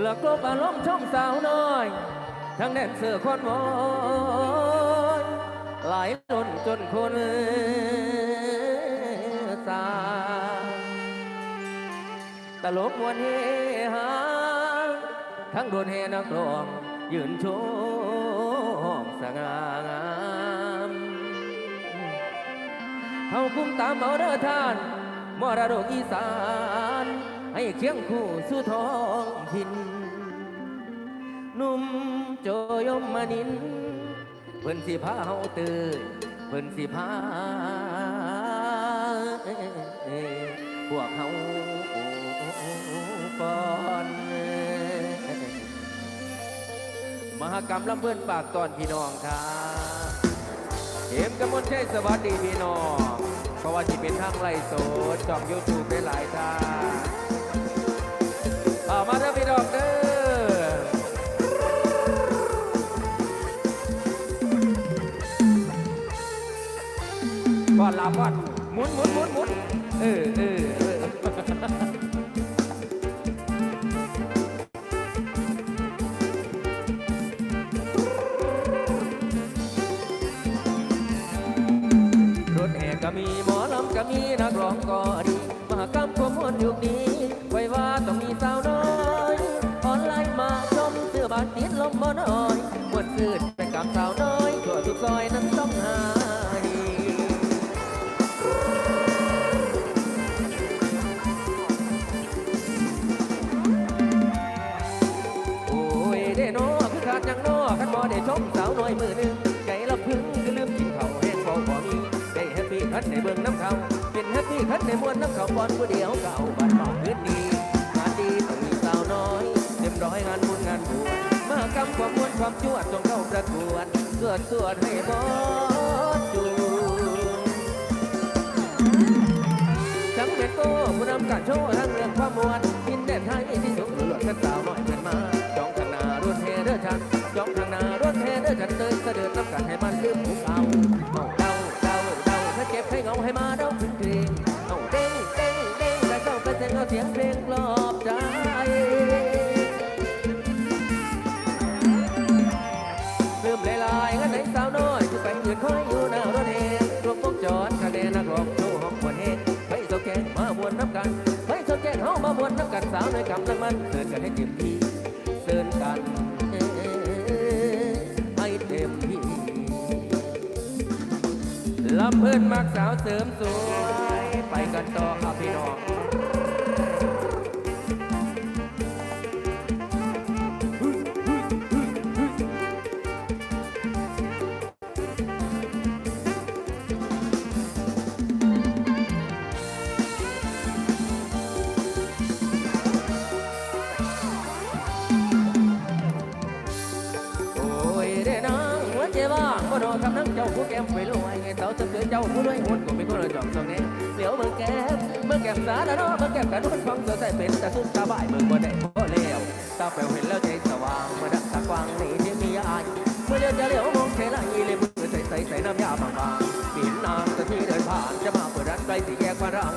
หลักลบอารมณ์ช่องสาวน้อย ทั้งแดนเสือคนโอยหลายจนจนคนสาตลกมวนเฮฮาทั้งโดนเฮนักรอง ยืนโชว์สง่างามเฮาคุ้มตามเอาเด้อท่านมรดกอีสาน ให้เคียงคู่สู่ท้องถิ่นนุ่มโจยมมานิน เพิ่นสิพาเฮาตื่นเพิ่นสิพาพวกเฮาก่อนมหากรรมลำเพื่อนปากตอนพี่น้องครับเห็มกมลชัยสวัสดีพี่น้องเพราะว่าที่เป็นทางไล่สดช่องยูทูบได้หลายทาง เอามาเด้อพี่น้องเด้อก่อนลาก่อนหมุนหมุนหมุนหมุนเออเออเออรถแห่ก็มีหมอลำก็มีนักร้องก็ดีมหากรรมความมวลยุคนี้ ก่อนผู้เดียวเก่าบ้านนอกพื้นดีงานดีต้องมีสาวน้อย เต็มร้อยงานบุญงานบวชมากรรมความมวลความจวดต้องเข้าประกวดเกิดสวดให้บอสจูทั้งเป็นโก้ผู้นำการโชว์ทั้งเรื่องความมวลกินแดนไทยที่สุดหลุดกันสาวน้อยเพื่อนมาจองข้างหน้ารถเฮเดอร์ชันจองข้างหน้ารถเฮเดอร์ชันเตยเสด็จน้ำกันให้มันลืมภูเน้ำกันสาวน้อยกำลังมันเสิร์กันให้เต็มที่เสิร์นกันให้เต็มที่ลำเพื่อนมักสาวเสริมสวยไปกันต่อครับพี่น้อง ว่างบ่รอคำนังเจ้าผู้แก้มไปรวยไงเสาจะเสือเจ้าผู้รวยหุ่นก็ไม่คนละจอมสองแน่เดี๋ยวเบิ่งแก้มเบิ่งแก้มสาแล้วเนาะเบิ่งแก้มกันมันฟังเสือใส่เป็นแต่สุดตาบ่ายเบิ่งบ่ได้บ่เลวตาแป๋วเห็นแล้วใจสว่างเมื่อดักตากว้างนี่ที่มีอายเมื่อเดียวจะเหลียวมองเทละอีเลยมือใส่ใส่ใส่น้ำยาบางๆปีนนางแต่ที่เดินผ่านจะมาเปิดร้านใกล้สี่แยกมารัง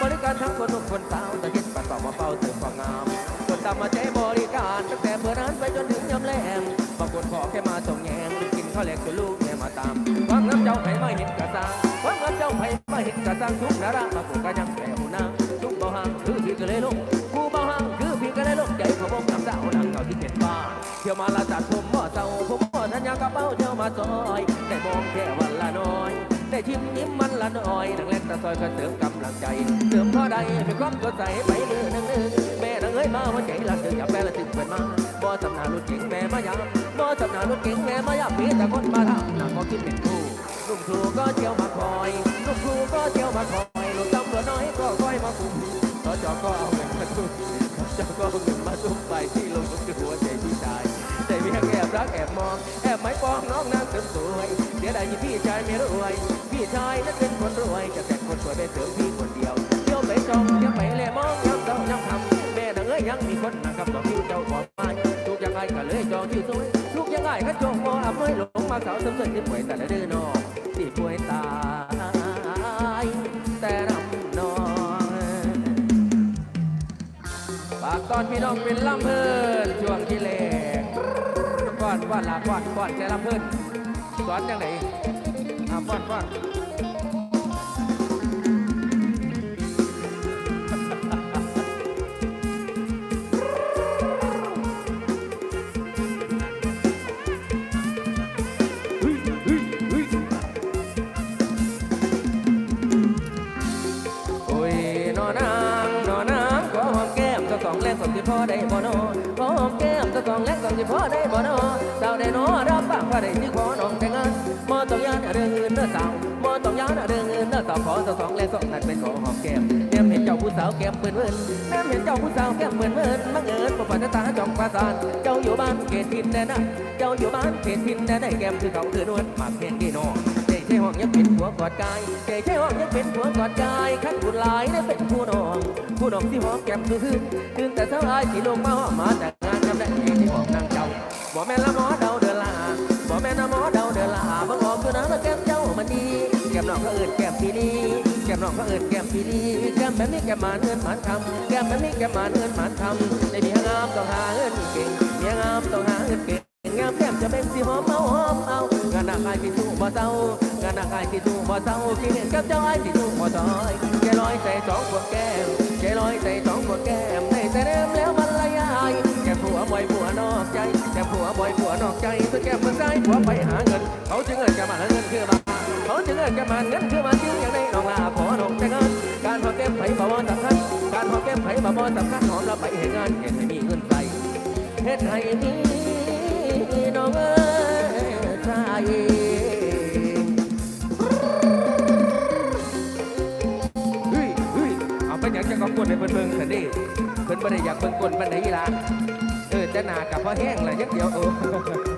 บริการทั้งคนหนุ่มคนสาวแต่คิดปัดเป่ามาเป่าเติมความงามคนตามมาใจบริการตั้งแต่เปิดร้านไปจนถึงยำแลงบางคนขอแค่มาส่งแยง กินข้าวแลกลูกแม่มาตามวางน้ำเจ้าไผ่มาเห็นกระซังวางน้ำเจ้าไผ่มาเห็นกระซังทุกนารามาปลูกกระยังแปลวนางทุกเบาหางคือพี่ก็เลยลงกูเบาหางคือพี่ก็เลยลงใจขบงน้ำสาวนางเก่าที่เป็นบ้าเที่ยวมาละจัดผมหม้อเศร้าผมหม้อทัญญากระเป๋าเที่ยวมาซอยได้มองแค่วันละน้อยได้ชิมยิ้มมันละน้อยนังเล่นตะซอยก็เสริมกำลังใจเสริมพอใดเป็นความสดใสไปมือหนึ่ งหนึ่งแม่นางเอ้ยมาหัวใจละถึงอยาแปลละถึงเปิดมาบ่สำนารถเก๋งแม่มายามบ่สำนารถเก๋งแม่มายามมีแต่คนมาทำหนางก็คิดเป็นคู่ลุงครูก็เที่ยวมาคอยลุงครูก็เที่ยวมาคอยลูกตำรวจน้อยก็คอยมาคุมสจก็เอาเงินมาตุ้มสจก็เอาเงินมาตุ้มไปที่ลงทุนคือหัวใจพี่ชายแต่เพียแอบรักแอบมองแอบไม่ปองน้องนางเสริมสวยเสียดายที่พี่ชายไม่รวยพี่ชายนั้นเป็นคนรวยจะแต่งคนสวยไปเสริมพี่คนเดียวเที่ยวไปจองเที่ยวไปแลมองย้ำเจ้าย้ำ ยยังมีคนนะครับต่อคิวเจ้าขอกมาทุกยังไงก็เลยจองคิวสวยทุกยังไงก็จองมออับไม่หลงมาสาวสริมสวยที่ป่วยแต่ละเดือนนอที่ป่วยตายแต่นำนอนฝากตอนพี่น้องเป็นลำเพินช่วงที่แรกก่อนก่อนลาก่อนก่อนจะลำเพินสอนจังไหนอ่าก่อนก่อน พอได้บ่นอขอหอมแก้มสักองแรงสองที่พ่อได้บ่นอสาวได้นอรับปากว่าได้ที่ขอน้องแต่งงานมอต้องยานเรื่องอื่นเด้อสาวมอต้องยานเรื่องอื่นเด้อสาวขอสักสองแรงสองนั้นเป็นขอหอมแก้มแนมเห็นเจ้าผู้สาวแก้มเปื้อนเวินแนมเห็นเจ้าผู้สาวแก้มเปื้อนเวินบังเอิญบ่ปานตาจ้องประสานเจ้าอยู่บ้านเขตทินแน่นะเจ้าอยู่บ้านเขตทินแน่ได้แก้มคือเขาคือนวลหมากเพียงกี่นอใจใช่ห้องยังเป็นผัวกอดกายใจใช่ห้องยังเป็นผัวกอดกายขั้นบุญหลายได้เป็นผู้น้อง ผู้น้องที่หอมแก้มคือคืนแต่เช้าอายที่ลงมาหอมมาแต่งงานจำได้เองที่หอมนางเจ้าบ่แม่ละหมอเดาเดินละบ่แม่ละหมอเดาเดินละบังออกคือน้ำมาแก้มเจ้ามันดีแก้มน้องเขาเอิดแก้มปีนีแก้มน้องเขาเอิดแก้มปีนีแก้มแบบนี้แก้มหมานเอินหมานคำแก้มแบบนี้แก้มหมานเอินหมานคำในเมียงามต้องหาเอินเก่งเมียงามต้องหาเอินเก่ง งามแก้มจะเป็นสิหอมเมาหอมเอางานหนักอายที่สู้บ่เศร้างานหนักอายที่สู้บ่เศร้าที่เห็นกับเจ้าไอายที่สู้บ่ถอยแกลอยใส่สองขวดแก้มแกลอยใส่สองขวดแก้มในแต่เดิมแล้วมันละยายแกผัวบ่อยผัวนอกใจแกผัวบ่อยผัวนอกใจตัวแกมือซ้ายผัวไปหาเงิน เขาจึงเอิ้นแกมาหาเงินคือมาเขาจึงเอิ้นแกมาเงินคือมาจึงอย่างในน้องลาขอน้องแต่งงานการหอแก้มไผ่บ่บ่สำคัญการหอแก้มไผ่บ่บ่สำคัญหอมแล้วไปเฮ็ดงานเฮ็ดให้มีเงินใส่เฮ็ดให้มี น้องเอ๋ยชายเฮ้ยเฮ้ยเอาไปอยากจะกองกวนในเพิ่นเบิ่งสันดิเพิ่นบ่ได้อยากเบิ่งกวนปานใดล่ะเออจะหนากับพอแห้งเลยยังเดียวเออ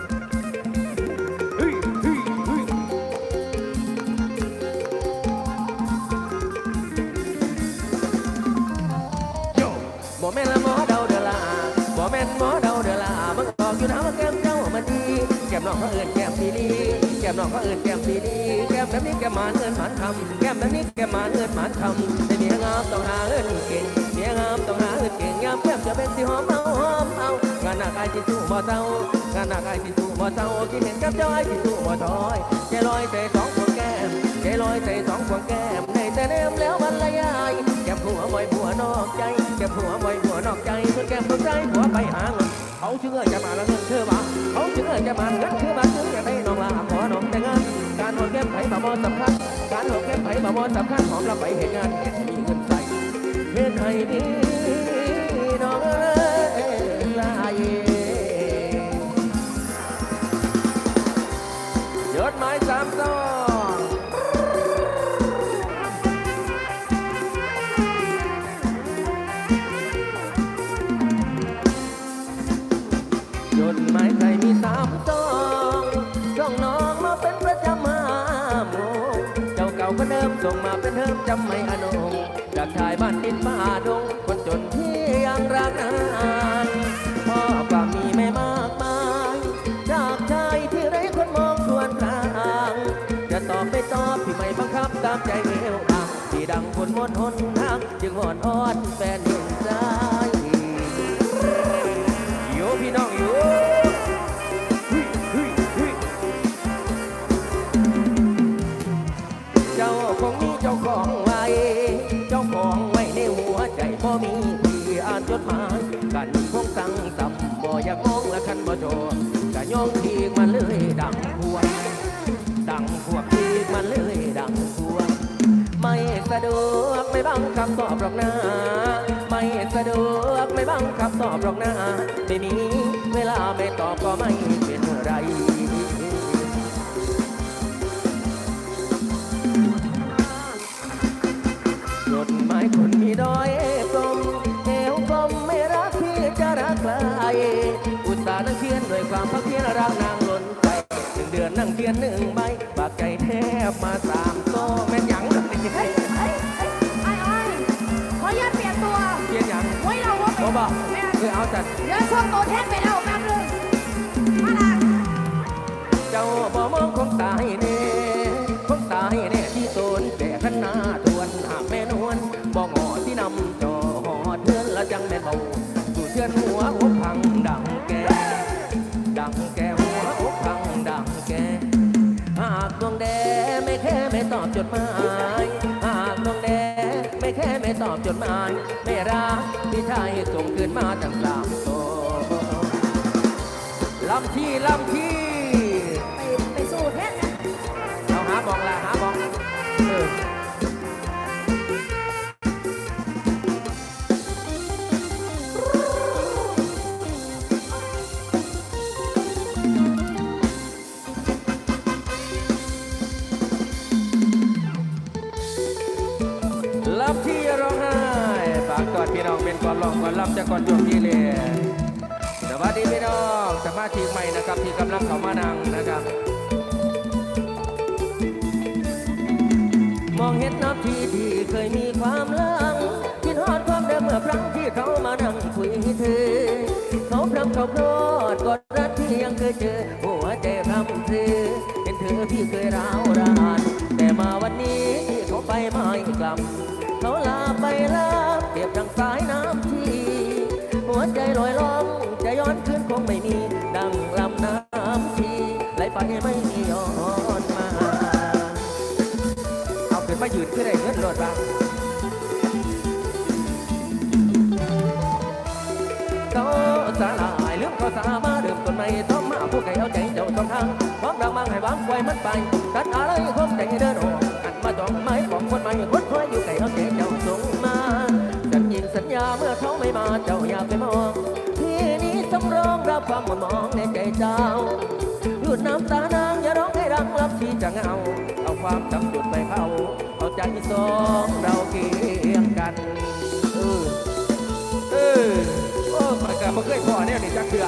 ก้มน้องเอิ้นแก้มปีดีแก้มแบบนี้แก้มหมานเอิ้นหมานคำแก้มแบบนี้แก้มหมานเอิ้นหมานคำแต่เมียงามต้องหาเอิ้นเก่งเมียงามต้องหาเอิ้นเก่งยามแก้มจะเป็นสิหอมเอาหอมเอางานหนักอายที่สู้บ่เศร้างานหนักอายที่สู้บ่เศร้าคิดเห็นกับเจ้าอยที่สู้บ่ถอยใจลอยใจสองคนแก้มใจลอยใจสองคนแก้มในแต่เนมแล้วมันละยายแก้มผัวบ่อยผัวนอกใจแก้มผัวบ่อยผัวนอกใจเพื่อแก้มตัวใจผัวไปหาเงิน เขาจึงเอ่ยจะมาแล้วเงินเชื่อมาเขาจึงเอ่ยจะมาเงินเชื่อมาจึงอยากได้น้องลาขอน้องแต่งงานการหอมแก้มไผ่มาบอสำคัญการหอมแก้มไผ่มาบอสำคัญหอมเราไปเหตุงานเห็นมีเงินใส่เฮ็ดให้ดีน้ งมาเป็นเทิมจำไม่อนงจากชายบ้านดินป่าดง คนจนที่ยังรักนานพ่อก็มีไม่มากมายจากชายที่ไร้คนมองส่วนทางจะตอบไม่ตอบพี่ไม่บังคับตามใจเอวอ่างที่ดังคนมดหนทางจึงอ่อนอ้อนแฟนเห็นใดวกไม่บังคับตอบหรอกนะไม่สะดวกไม่บังคับตอบหรอกนะไม่มีเวลาไม่ตอบก็ไม่เป็นไรจดหมายคนมีดอยกลมเอวกลมไม่รักที่จะรักใครอุตส่าห์นั่งเขียนด้วยความพักเพียรรักนางล้นใจหนึ่งเดือนนั่งเขียนหนึ่งใบปากใจแทบมาสาม บ่แม่ เออเอาจัดเดี๋ยวช่วงโตแทนไปแล้วแป๊บนึงมาละเจ้าบ่มองคงตายเน่คงตายเน่ที่โตนแต่ขันหน้าทวนหากแม่นวลบ่งอที่นำจอหอดเทือนละจังแม่นเบาสุดหัวอก ไม่แค่ไม่ตอบจดหมายไม่รักพี่ชายส่งคืนมาตั้งสามโตลำที่ลำที่ ไปไปสู่เทศนะ เอาหาบองละหา ก่อนจะก่อนจบที่เลยสวัสดีพี่น้องสมาชิกใหม่นะครับ ที่กำลังเข้ามานั่งนะครับ มองเห็นน้ำที่ที่เคยมีความลังคิดฮอดความเดิมเมื่อครั้งที่เขามานั่งคุยเธอ เขาพรำเขาโครดกอดรักที่ยังเคยเจอ หัวใจพรำเธอเห็นเธอพี่เคยร้าวราน แต่มาวันนี้ที่เขาไปไม่กลับ เขาลาไปลาเปรียบดังสายน้ำที่ ไหลไปไม่มีย้อนมา เอาขึ้นมายืนขึ้นได้เงินรถบ้างก็สาลายเรื่องก็สามาเดิมต้นไม่ต้องมาผู้ไก่เอาใจเจ้าสองทางพร้อมดังมังให้วางไว้มันไปกันอะไรคงใจเดินออกหันมาจ้องไม้ของคนใหม่คนคอยอยู่ไก่เอาใจเจ้าส่งมาสัญญิงสัญญาเมื่อเขาไม่มาเจ้าอย่าไปมองที่นี้สำรองรับความหมนมองในใจเจ้า หยุดน้ำตานางอย่าร้องให้รักรับที่จะเงาเอาความจำจุดไปเผาเอาใจสองเราเคียงกันเออเออโอ้ปากกาบ่เคยพอเนี่ยนี่จักเถื่อ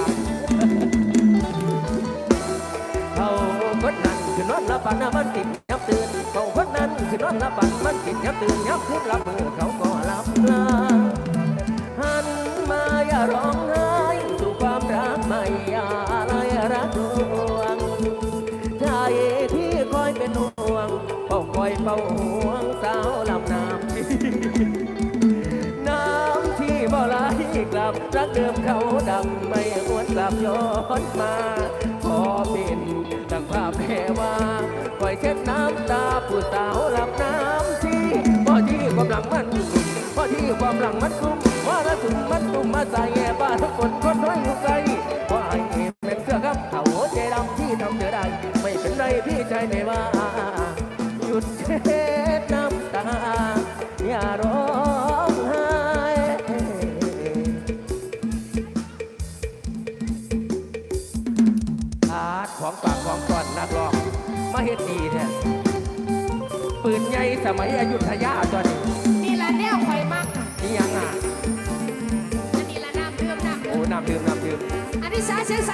เขาคนนั้นคือนอนรับฝันนะมันติดยับตื่นเขาคนนั้นคือนอนรับฝันมันติดยับตื่นยับคืนรับมือเขาก็รับลาหันมาอย่าร้อง อยเฝ้าห่วงสาวลำน้ำน้ำที่บ่ไหลกลับรักเดิมเขาดำไม่หวนกลับย้อนมาขอเป็นดังภาพแพรว่าคอยเช็ดน้ำตาผู้สาวลับน้ำที่พ่อที่ความหลังมันพ่อที่ความหลังมันคุ้มว่าละสุมมันตุ้มมาใส่แย่บ้านทุกคนคนน้อยอยู่ไกลว่าไอ้เป็นเสื้อครับเขาใจดำที่ทำเธอได้ ไม่เป็นไรพี่ใจไม่ว่า ยุดเช็ดน้ำตา อย่าร้องไห้อาดของปากของก่อนนักร้องมาเฮ็ดดีแท้ปืนใหญ่สมัยอยุธยาตัวนี้นี่ละแนวคอยมากค่ะนี่ยังอะอันนี้ละน้ำเพิ่มน้ำโอ้น้ำดื่มน้ำดื่ม อันนี้สาเสียงใส